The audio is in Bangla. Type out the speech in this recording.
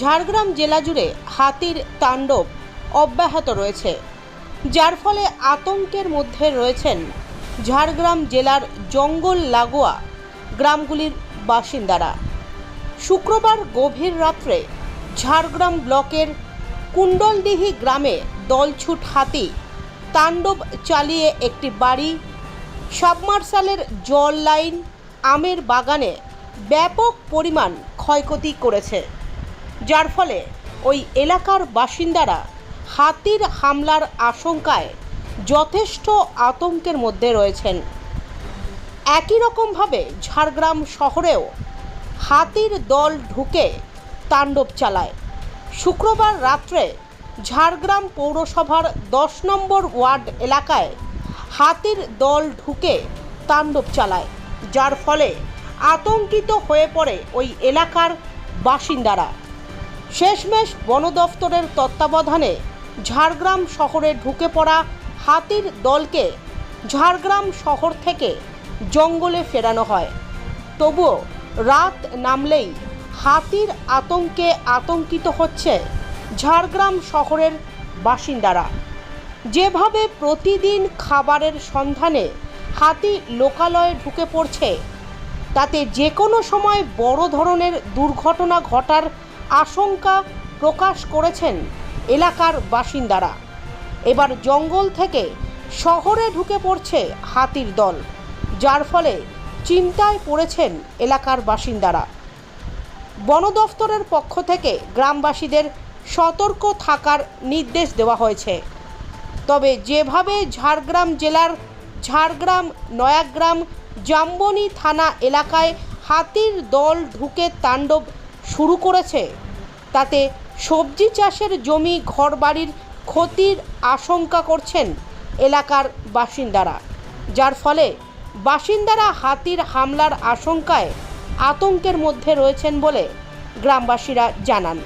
ঝাড়গ্রাম জেলা জুড়ে হাতির তাণ্ডব অব্যাহত রয়েছে। যার ফলে আতঙ্কের মধ্যে রয়েছেন ঝাড়গ্রাম জেলার জঙ্গল লাগোয়া গ্রামগুলির বাসিন্দারা। শুক্রবার গভীর রাত্রে ঝাড়গ্রাম ব্লকের কুণ্ডলডিহি গ্রামে দলছুট হাতি তাণ্ডব চালিয়ে একটি বাড়ি সাবমার্শালের জল লাইন, আমের বাগানে ব্যাপক পরিমাণ ক্ষয়ক্ষতি করেছে। যার ফলে ওই এলাকার বাসিন্দারা হাতির হামলার আশঙ্কায় যথেষ্ট আতঙ্কের মধ্যে রয়েছেন। একই রকমভাবে ঝাড়গ্রাম শহরেও হাতির দল ঢুকে তাণ্ডব চালায়। শুক্রবার রাত্রে ঝাড়গ্রাম পৌরসভার দশ নম্বর ওয়ার্ড এলাকায় হাতির দল ঢুকে তাণ্ডব চালায়, যার ফলে আতঙ্কিত হয়ে পড়ে ওই এলাকার বাসিন্দারা। শেষমেশ বন দফতরের তত্ত্বাবধানে ঝাড়গ্রাম শহরে ঢুকে পড়া হাতির দলকে ঝাড়গ্রাম শহর থেকে জঙ্গলে ফেরানো হয়। তবুও রাত নামলেই হাতির আতঙ্কে আতঙ্কিত হচ্ছে ঝাড়গ্রাম শহরের বাসিন্দারা। যেভাবে প্রতিদিন খাবারের সন্ধানে হাতি লোকালয়ে ঢুকে পড়ছে, তাতে যে কোনো সময় বড় ধরনের দুর্ঘটনা ঘটার আশঙ্কা প্রকাশ করেছেন এলাকার বাসিন্দারা। এবার জঙ্গল থেকে শহরে ঢুকে পড়ছে হাতির দল, যার ফলে চিন্তায় পড়েছেন এলাকার বাসিন্দারা। বন দফতরের পক্ষ থেকে গ্রামবাসীদের সতর্ক থাকার নির্দেশ দেওয়া হয়েছে। তবে যেভাবে ঝাড়গ্রাম জেলার ঝাড়গ্রাম, নয়াগ্রাম, জাম্বনি থানা এলাকায় হাতির দল ঢুকে তাণ্ডব শুরু করেছে তাতে সবজি চাষের জমি ঘরবাড়ির ক্ষতির আশঙ্কা করছেন এলাকার বাসিন্দারা যার ফলে বাসিন্দারা হাতির হামলার আশঙ্কায় আতঙ্কের মধ্যে রয়েছেন বলে গ্রামবাসীরা জানান